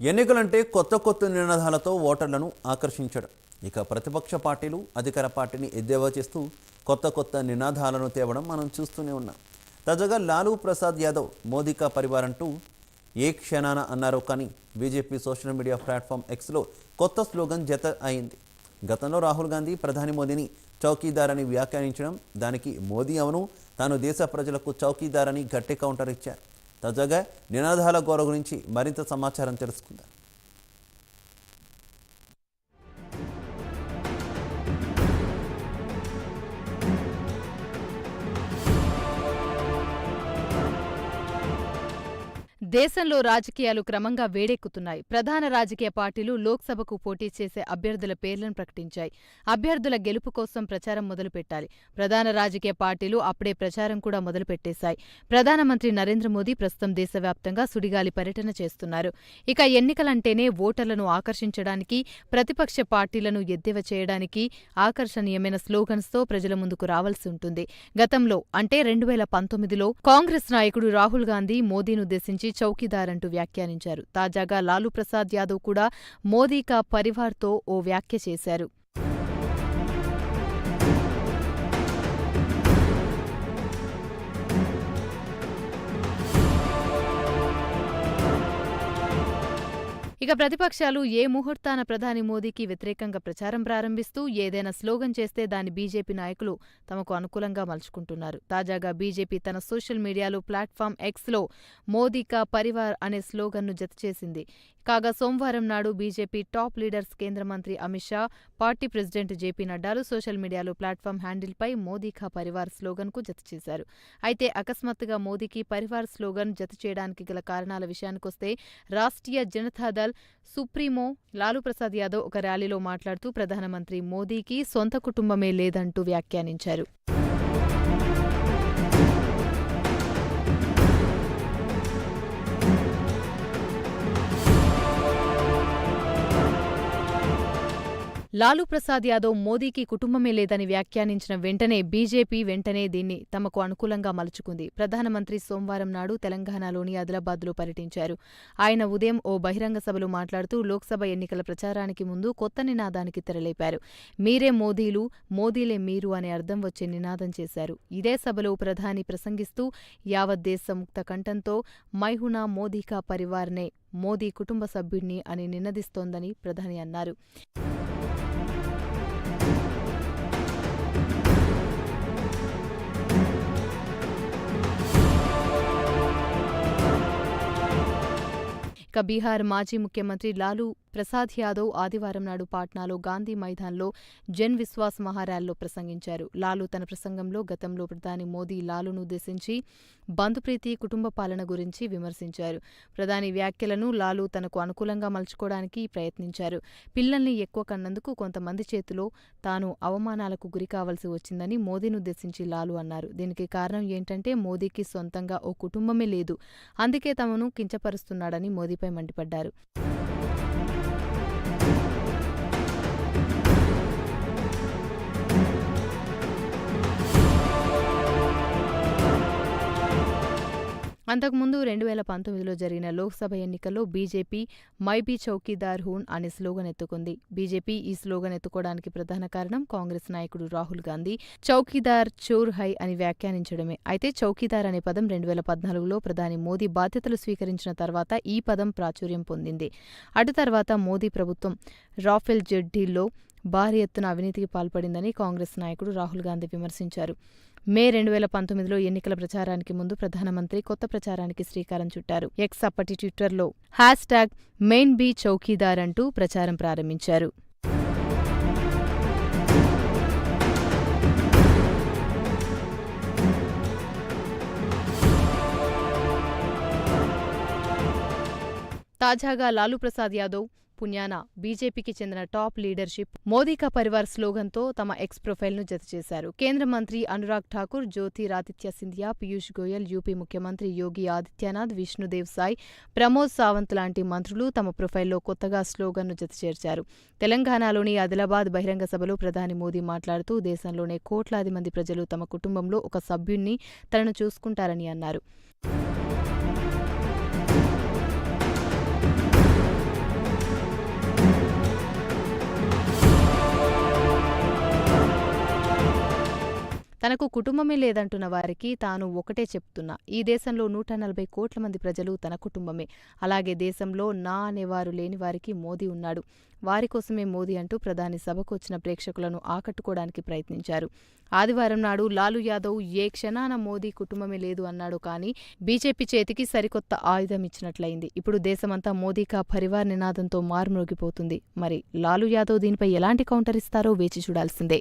ఎన్నికలంటే కొత్త కొత్త నినాదాలతో ఓటర్లను ఆకర్షించడం. ఇక ప్రతిపక్ష పార్టీలు అధికార పార్టీని ఎద్దేవా చేస్తూ కొత్త కొత్త నినాదాలను తేవడం మనం చూస్తూనే ఉన్నాం. తాజాగా లాలూ ప్రసాద్ యాదవ్ మోదీకా పరివార్ అంటూ ఏ క్షణాన అన్నారు కానీ బీజేపీ సోషల్ మీడియా ప్లాట్ఫామ్ ఎక్స్లో కొత్త స్లోగన్ జత అయింది. గతంలో రాహుల్ గాంధీ ప్రధాని మోదీని చౌకీదార్ అని వ్యాఖ్యానించడం దానికి మోదీ అవును తాను దేశ ప్రజలకు చౌకీదార్ అని గట్టి కౌంటర్ ఇచ్చారు. తాజాగా నినాదాల గోర గురించి మరింత సమాచారం తెలుసుకుందాం. దేశంలో రాజకీయాలు క్రమంగా వేడెక్కుతున్నాయి. ప్రధాన రాజకీయ పార్టీలు లోక్సభకు పోటీ చేసే అభ్యర్థుల పేర్లను ప్రకటించాయి. అభ్యర్థుల గెలుపు కోసం ప్రచారం మొదలుపెట్టాలి. ప్రధాన రాజకీయ పార్టీలు అప్పుడే ప్రచారం కూడా మొదలుపెట్టేశాయి. ప్రధానమంత్రి నరేంద్ర మోదీ ప్రస్తుతం దేశవ్యాప్తంగా సుడిగాలి పర్యటన చేస్తున్నారు. ఇక ఎన్నికలంటేనే ఓటర్లను ఆకర్షించడానికి ప్రతిపక్ష పార్టీలను ఎద్దేవ చేయడానికి ఆకర్షణీయమైన స్లోగన్స్తో ప్రజల ముందుకు రావాల్సి ఉంటుంది. గతంలో అంటే రెండు వేల పంతొమ్మిదిలో కాంగ్రెస్ నాయకుడు రాహుల్ గాంధీ మోదీనుద్దేశించి చౌకీదార్ అంటూ వ్యాఖ్యానించారు. తాజాగా లాలూ ప్రసాద్ యాదవ్ కూడా మోదీ కా పరివార్తో ఓ వ్యాఖ్య చేశారు. ఇక ప్రతిపక్షాలు ఏ ముహూర్తాన ప్రధాని మోదీకి వ్యతిరేకంగా ప్రచారం ప్రారంభిస్తూ ఏదైనా స్లోగన్ చేస్తే దాన్ని బీజేపీ నాయకులు తమకు అనుకూలంగా మలుచుకుంటున్నారు. తాజాగా బీజేపీ తన సోషల్ మీడియాలో ప్లాట్ఫామ్ ఎక్స్లో మోదీ కా పరివార్ అనే స్లోగన్ను జతచేసింది. కాగా సోమవారం నాడు బీజేపీ టాప్ లీడర్స్ కేంద్ర మంత్రి Amit Shah party president JP నడ్డాలు social మీడియాలో ప్లాట్ఫామ్ హ్యాండిల్పై మోదీ కా పరివార్ స్లోగన్కు జత చేశారు అయితే అకస్మాత్తుగా మోదీకి పరివార్ స్లోగన్ జత చేయడానికి గల కారణాల విషయానికొస్తే రాష్ట్రీయ జనతాదళ్ సుప్రీమో లాలూ ప్రసాద్ యాదవ్ ఒక ర్యాలీలో మాట్లాడుతూ ప్రధానమంత్రి మోదీకి సొంత కుటుంబమే లేదంటూ వ్యాఖ్యానించారు. లాలూ ప్రసాద్ యాదవ్ మోదీకి కుటుంబమే లేదని వ్యాఖ్యానించిన వెంటనే బీజేపీ వెంటనే దీన్ని తమకు అనుకూలంగా మలుచుకుంది. ప్రధానమంత్రి సోమవారం నాడు తెలంగాణలోని ఆదిలాబాద్లో పర్యటించారు. ఆయన ఉదయం ఓ బహిరంగ సభలో మాట్లాడుతూ లోక్సభ ఎన్నికల ప్రచారానికి ముందు కొత్త నినాదానికి తెరలేపారు. మీరే మోదీలు మోదీలే మీరు అనే అర్థం వచ్చే నినాదం చేశారు. ఇదే సభలో ప్రధాని ప్రసంగిస్తూ యావత్ దేశ ముక్త కంఠంతో మైహునా మోదీకా పరివార్నే మోదీ కుటుంబ సభ్యుణ్ణి అని నినదిస్తోందని ప్రధాని అన్నారు. ఇక బీహార్ మాజీ ముఖ్యమంత్రి లాలూ ప్రసాద్ యాదవ్ ఆదివారం నాడు పాట్నాలో గాంధీ మైదాన్లో జన్ విశ్వాస్ మహారాల్లో ప్రసంగించారు. లాలూ తన ప్రసంగంలో గతంలో ప్రధాని మోదీ లాలూను ఉద్దేశించి బంధుప్రీతి కుటుంబ పాలన గురించి విమర్శించారు. ప్రధాని వ్యాఖ్యలను లాలూ తనకు అనుకూలంగా మలుచుకోవడానికి ప్రయత్నించారు. పిల్లల్ని ఎక్కువ కన్నందుకు కొంతమంది చేతిలో తాను అవమానాలకు గురి కావాల్సి వచ్చిందని మోదీనుద్దేశించి లాలూ అన్నారు. దీనికి కారణం ఏంటంటే మోదీకి సొంతంగా ఓ కుటుంబమే లేదు. అందుకే తమను కించపరుస్తున్నాడని మోదీపై మండిపడ్డారు. అంతకుముందు రెండు వేల పంతొమ్మిదిలో జరిగిన లోక్సభ ఎన్నికల్లో బీజేపీ మైబీ చౌకీదార్ హూన్ అనే స్లోగన్ ఎత్తుకుంది. బీజేపీ ఈ స్లోగన్ ఎత్తుకోవడానికి ప్రధాన కారణం కాంగ్రెస్ నాయకుడు రాహుల్ గాంధీ. చౌకీదార్ చోర్ హై అని వ్యాఖ్యానించడమే. అయితే చౌకీదార్ అనే పదం రెండు వేల పద్నాలుగులో ప్రధాని మోదీ బాధ్యతలు స్వీకరించిన తర్వాత ఈ పదం ప్రాచుర్యం పొందింది. అటు తర్వాత మోదీ ప్రభుత్వం రాఫెల్ జెడ్డీల్లో భారీ ఎత్తున అవినీతికి పాల్పడిందని కాంగ్రెస్ నాయకుడు రాహుల్ గాంధీ విమర్శించారు. మే రెండు వేల పంతొమ్మిదిలో ఎన్నికల ప్రచారానికి ముందు ప్రధానమంత్రి కొత్త ప్రచారానికి శ్రీకారం చుట్టారు. ఎక్స్ అప్పటి ట్విట్టర్లో hash tag main be chowkidar అంటూ ప్రచారం ప్రారంభించారు. తాజాగా లాలూ ప్రసాద్ యాదవ్ పుణ్యాన బీజేపీకి చెందిన టాప్ లీడర్షిప్ మోదీ కా పరివార్ స్లోగన్తో తమ ఎక్స్ ప్రొఫైల్ను జతచేశారు. కేంద్ర మంత్రి అనురాగ్ ఠాకూర్ జ్యోతిరాదిత్య సింధియా పీయూష్ గోయల్ యూపీ ముఖ్యమంత్రి యోగి ఆదిత్యనాథ్ విష్ణుదేవ్ సాయ్ ప్రమోద్ సావంత్ లాంటి మంత్రులు తమ ప్రొఫైల్లో కొత్తగా స్లోగన్ను జతచేర్చారు. తెలంగాణలోని ఆదిలాబాద్ బహిరంగ సభలో ప్రధాని మోదీ మాట్లాడుతూ దేశంలోనే కోట్లాది మంది ప్రజలు తమ కుటుంబంలో ఒక సభ్యుణ్ణి తనను చూసుకుంటారని అన్నారు. తనకు కుటుంబమే లేదంటున్న వారికి తాను ఒకటే చెప్తున్నా. ఈ దేశంలో నూట నలభై కోట్ల మంది ప్రజలు తన కుటుంబమే. అలాగే దేశంలో నా అనేవారు లేని వారికి మోదీ ఉన్నాడు. వారి కోసమే మోదీ అంటూ ప్రధాని సభకు వచ్చిన ప్రేక్షకులను ఆకట్టుకోవడానికి ప్రయత్నించారు. ఆదివారం నాడు లాలు యాదవ్ ఏ క్షణాన మోదీ కుటుంబమే లేదు అన్నాడు కానీ బీజేపీ చేతికి సరికొత్త ఆయుధం ఇచ్చినట్లయింది. ఇప్పుడు దేశమంతా మోదీ కా పరివార్ నినాదంతో మారుమ్రోగిపోతుంది. మరి లాలు యాదవ్ దీనిపై ఎలాంటి కౌంటర్ ఇస్తారో వేచి చూడాల్సిందే.